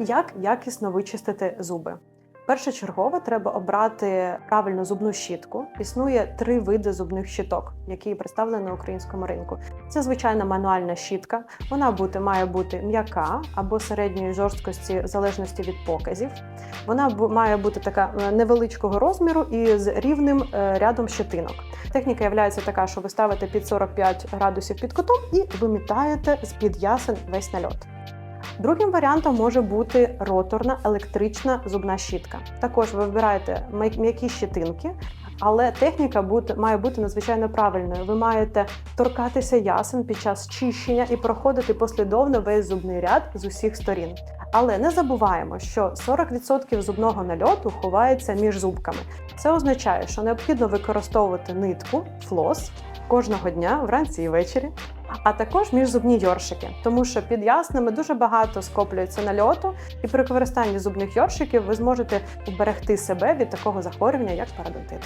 Як якісно вичистити зуби? Першочергово треба обрати правильну зубну щітку. Існує три види зубних щіток, які представлені на українському ринку. Це звичайна мануальна щітка. Вона бути, має бути м'яка або середньої жорсткості, в залежності від показів. Вона має бути така е, невеличкого розміру і з рівним е, рядом щетинок. Техніка є така, що ви ставите під 45 градусів під кутом і вимітаєте з під ясен весь нальот. Другим варіантом може бути роторна електрична зубна щітка. Також ви вибираєте м'які щетинки, але техніка має бути надзвичайно правильною. Ви маєте торкатися ясен під час чищення і проходити послідовно весь зубний ряд з усіх сторін. Але не забуваємо, що 40% зубного нальоту ховається між зубками. Це означає, що необхідно використовувати нитку, флос кожного дня, вранці і ввечері, а також міжзубні йоршики, тому що під ясними дуже багато скоплюється нальоту, і при використанні зубних йоршиків ви зможете уберегти себе від такого захворювання, як парадонтит.